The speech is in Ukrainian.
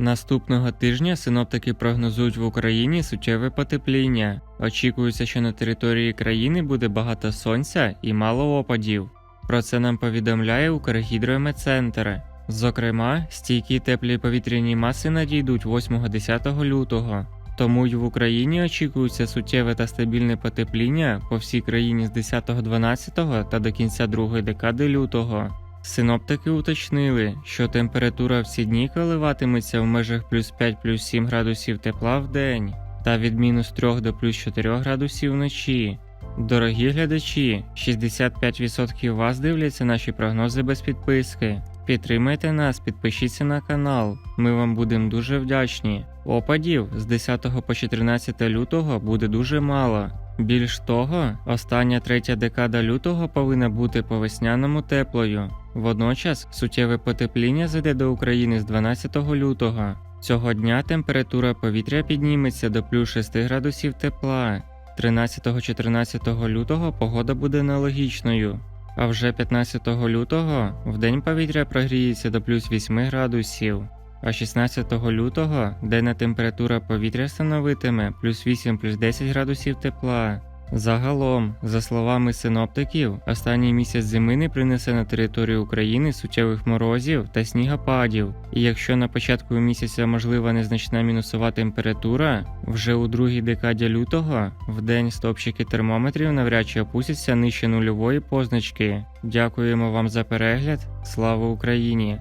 Наступного тижня синоптики прогнозують в Україні суттєве потепління. Очікується, що на території країни буде багато сонця і мало опадів. Про це нам повідомляє Укргідрометцентр. Зокрема, стійкі теплі повітряні маси надійдуть 8-10 лютого. Тому й в Україні очікується суттєве та стабільне потепління по всій країні з 10-12 та до кінця другої декади лютого. Синоптики уточнили, що температура в ці дні коливатиметься в межах плюс 5 плюс 7 градусів тепла в день та від мінус 3 до плюс 4 градусів вночі. Дорогі глядачі, 65% вас дивляться наші прогнози без підписки. Підтримайте нас, підпишіться на канал. Ми вам будемо дуже вдячні. Опадів з 10 по 14 лютого буде дуже мало. Більш того, остання третя декада лютого повинна бути по весняному теплою. Водночас суттєве потепління зайде до України з 12 лютого. Цього дня температура повітря підніметься до плюс 6 градусів тепла. 13-14 лютого погода буде аналогічною. А вже 15 лютого в день повітря прогріється до плюс 8 градусів. А 16 лютого денна температура повітря становитиме плюс 8 плюс 10 градусів тепла. Загалом, за словами синоптиків, останній місяць зими не принесе на територію України суттєвих морозів та снігопадів. І якщо на початку місяця можлива незначна мінусова температура, вже у другій декаді лютого в день стопчики термометрів навряд чи опустяться нижче нульової позначки. Дякуємо вам за перегляд. Слава Україні!